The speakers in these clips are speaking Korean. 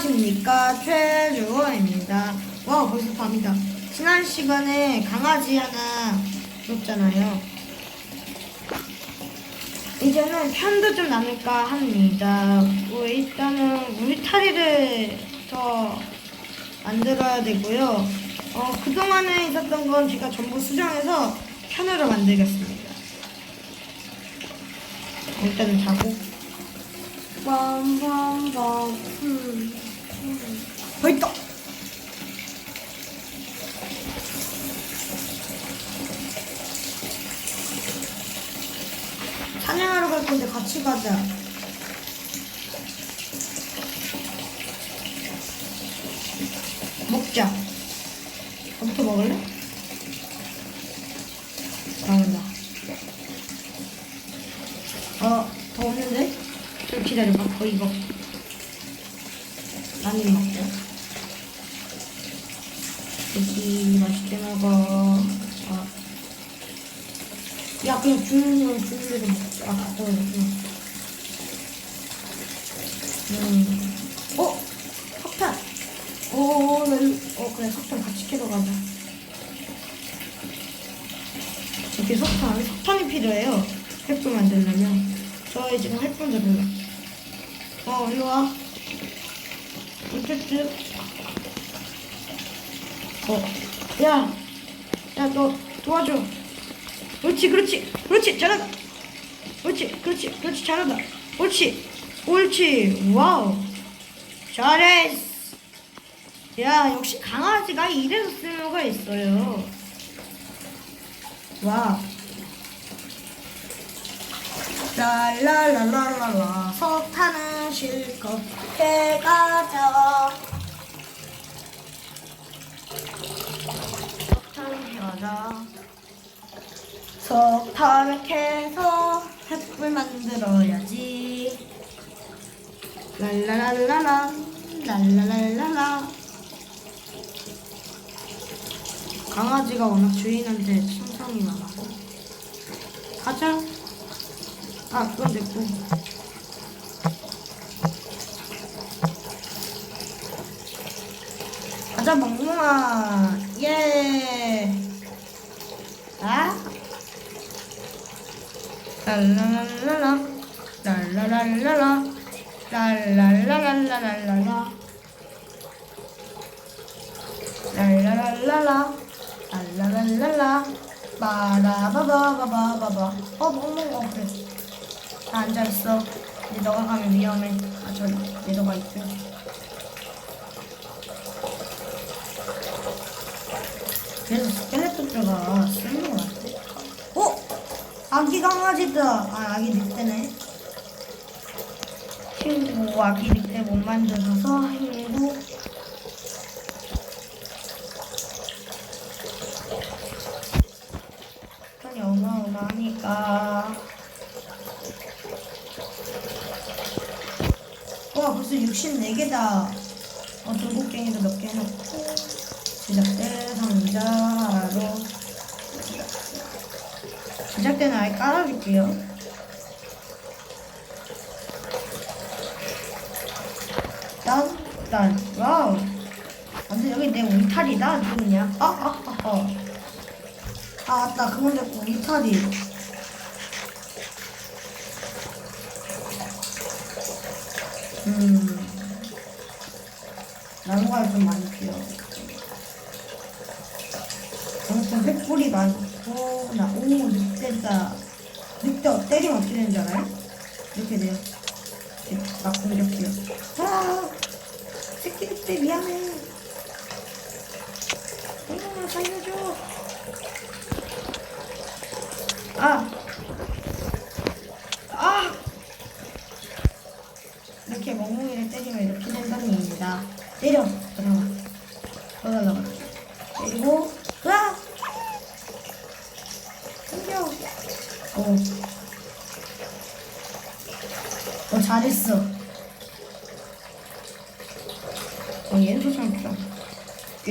안녕하십니까 최주호입니다. 와 벌써 밤이다. 지난 시간에 강아지 하나 줬잖아요. 이제는 편도 좀 남을까 합니다. 뭐 일단은 울타리를 더 만들어야 되고요. 어, 그동안에 있었던 건 제가 전부 수정해서 편으로 만들겠습니다. 일단은 자고. 빰빰빰 음. 벌떡 사냥하러 갈 건데 같이 가자 먹자 너부터 먹을래? 나온다 어, 더 없는데? 좀 기다려봐. 어, 이거. 많이 먹고. 여기 맛있게 먹어. 아. 야, 그냥 주는 건 주는 대로 먹자. 아, 갖고 와. 음. 어? 석탄. 어, 나, 어, 그래. 석탄 같이 캐러 가자. 이렇게 석탄. 석탄이 필요해요. 횃불 만들려면. 저 지금 횃불 들을래. 어, 일로 와. 우쭈쭈. 어, 야. 야, 너 도와줘. 그렇지, 그렇지. 그렇지, 잘한다. 그렇지, 그렇지, 그렇지, 잘한다. 옳지, 옳지. 와우. 잘했어. 야, 역시 강아지가 이래서 쓸모가 있어요. 와. 랄랄랄랄랄라 석탄은 실컷 해가자 석탄 해가자 석탄을 캐서 횃불 만들어야지 랄랄랄랄라 랄랄랄랄라 강아지가 워낙 주인한테 충성이 많아서 가자 아, 그건 됐고. 가자, 멍멍아. 예. 아? 랄라랄라라. 랄라랄라라. 랄랄라랄라랄라라. 랄라랄라라. 랄라랄라라. 바라바바바바바바. 어, 멍멍아, 그래. 다 앉아있어. 이제 너가 가면 위험해. 아, 저기, 얘 너가 있어. 그래서 스켈레톤뼈가 쓰는 것 같아. 어? 아기 강아지다. 아, 아기 늑대네. 친구, 아기 늑대 못 만져줘서 힘고. 시간이 어마어마 하니까. 와 벌써 64개다. 어 돌고갱이도 몇 개 해놓고. 제작대 상자로. 제작대는 아예 깔아줄게요 딴딴 와우. 완전 여기 내 울타리다 누구냐? 아아 아 아 아 맞다. 그건 됐고 울타리 음, 나무가 좀 많이 필요. 엄청 횃불이 많고, 나, 오, 늑대다. 늑대 때리면 어떻게 되는지 알아요? 이렇게 돼요. 이렇게 막 공격해요. 아! 새끼 늑대 미안해. 엄마 살려줘. 아! 아! 이렇게 멍멍이를 때리면 이렇게 된다는 얘기입니다. 때려. 잠깐만. 더 날라가. 때리고, 으아! 당겨. 오. 어, 잘했어. 어, 얘는 소장 필요.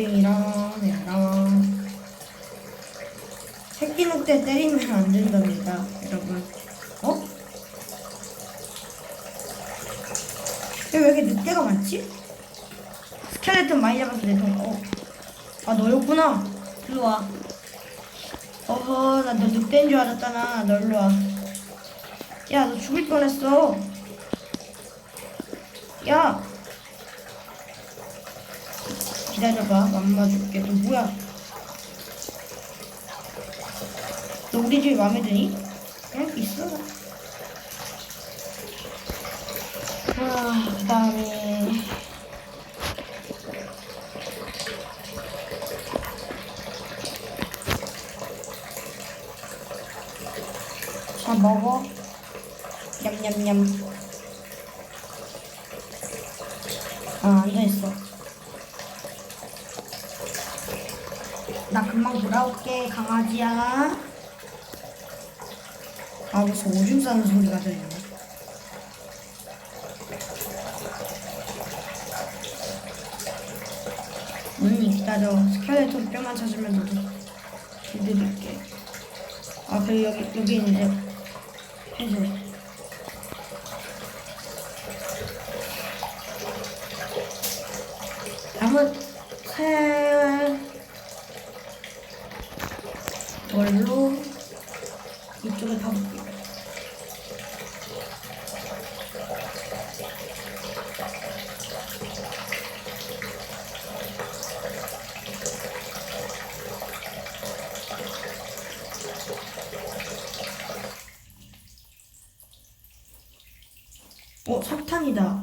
깽이랑, 얘랑. 새끼 늑대 때리면 안 된답니다, 여러분. 어? 왜 이렇게 늑대가 많지? 스켈레톤 많이 잡아서 내 돈. 어. 아 너였구나. 일로 와. 어허 나 너 늑대인 줄 알았잖아. 너 일로 와. 야 너 죽을 뻔했어. 야. 기다려봐. 맘마 줄게. 너 뭐야? 너 우리 집이 마음에 드니? 응 있어. 아 그 다음에. 자 먹어 냠냠냠 아 앉아있어 나 금방 돌아올게 강아지야. 아 무슨 오줌 싸는 소리가 들리네 언니 기다려 스켈레톤 뼈만 찾으면 너도 기다릴게. 아 그리고 여기 여기 이제 해줘. 다음은 새 돌로 이쪽에 가볼게요 어 석탄이다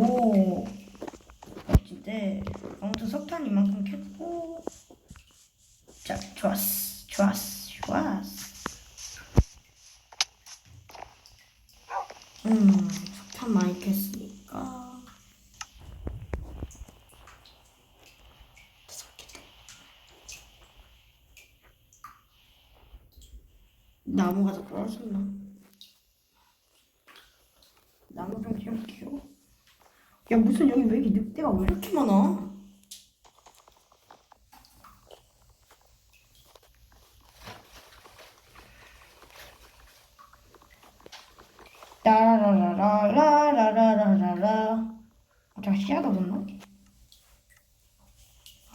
오. 멋진데. 아무튼 석탄 이만큼 캤고. 자 좋았어. 좋았어. 좋았어. 음 석탄 많이 캤으니까. 나무가 더 떨어졌나? 나무 좀 키울게요. 야 무슨 여기 왜 이렇게 늑대가 왜 이렇게 많아? 라라라라라라라라라 자 씨앗 얻었나?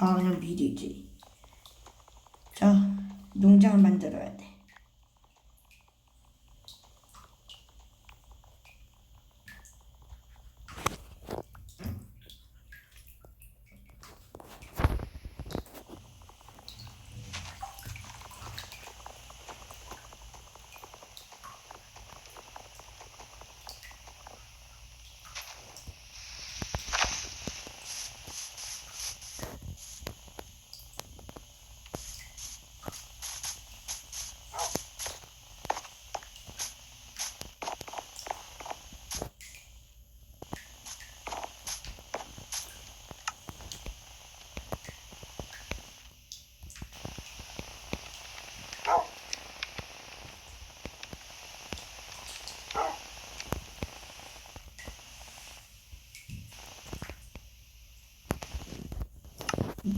아 그냥 미리지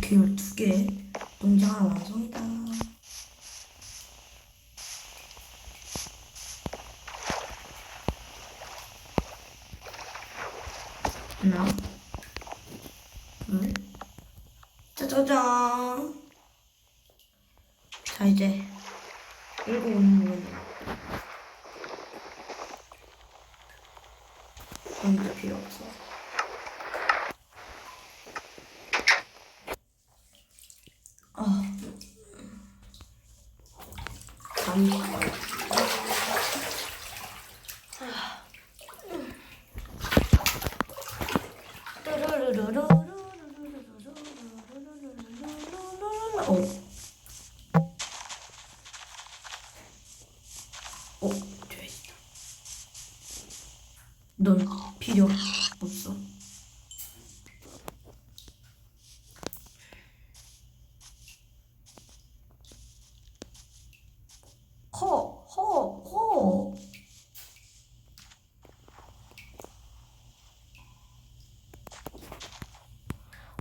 이렇게 두개 동작 하나 완성이다. 하나, 둘, 짜자잔. 자 이제 일곱. Um,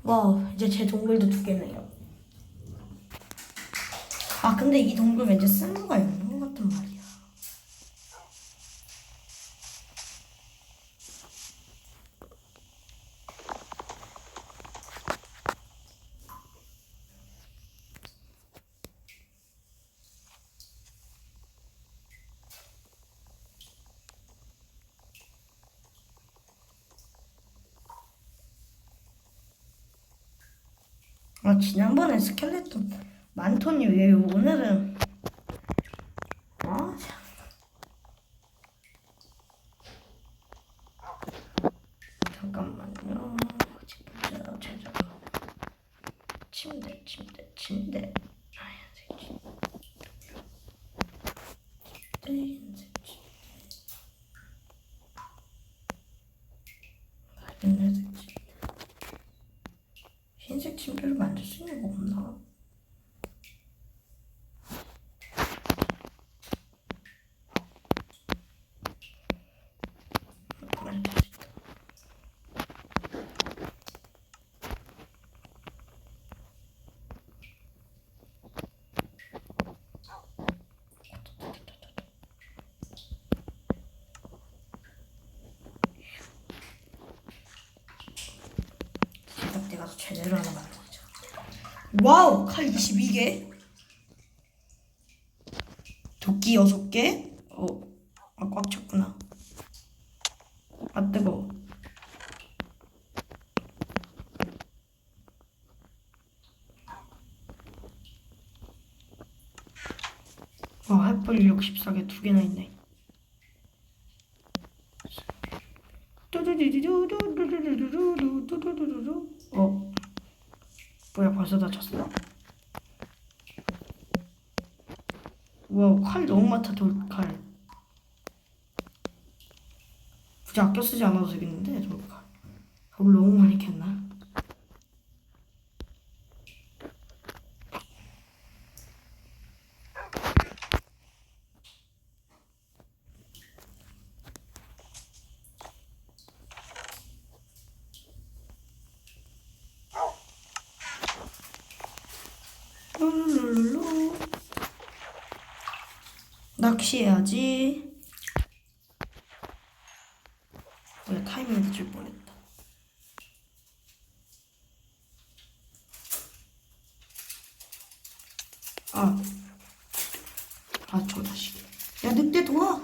와, 이제 제 동굴도 두 개네요. 아, 근데 이 동굴 왠지 쓸모가 있는 것 같단 말이야. 아 지난번에 스켈레톤 만톤이 왜 오늘은 아 참. 잠깐만요. 보자 제자 침대 침대 침대. 하얀색 침대 침대 밝은색 침대 흰색 침대를 만들 수 있는 거 없나? 만들 수 있다. 제대로 하나 만들자. 와우! 칼 22개. 도끼 6개. 어, 아, 꽉 찼구나. 아, 뜨거워. 와, 햇불 64개 두 개나 있네. 어, 뭐야 벌써 다쳤어? 와, 칼 너무 많다 돌칼. 굳이 아껴 쓰지 않아도 되겠는데 돌칼. 돌 너무 많이 캤나? 룰루룰루 낚시해야지 왜 타이밍 늦을 뻔했다 아, 아, 저 자식. 야, 늑대 도와!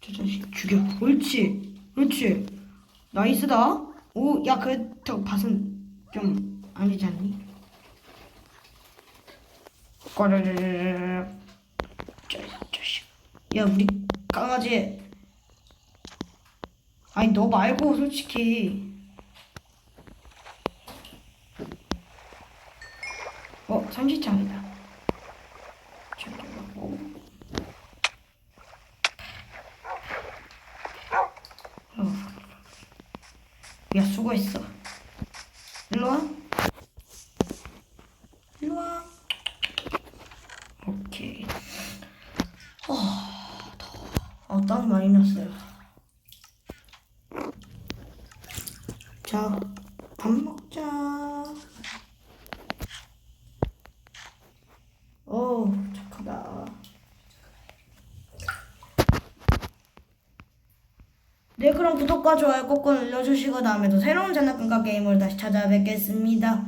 저 자식 죽여. 옳지, 옳지. 나이스다. 오, 야, 그저 밭은 좀 아니지 않니? 꼬르르르르. 야, 우리 강아지. 아니, 너 말고, 솔직히. 어. 저기하고. 어. 야, 수고했어. 일로 와. 일로 와. 오케이. 어, 더워. 어, 땀 많이 났어요. 자, 밥 먹자. 오, 착하다. 네, 그럼 구독과 좋아요 꼭꼭 눌러주시고 다음에도 새로운 장난감과 게임을 다시 찾아뵙겠습니다.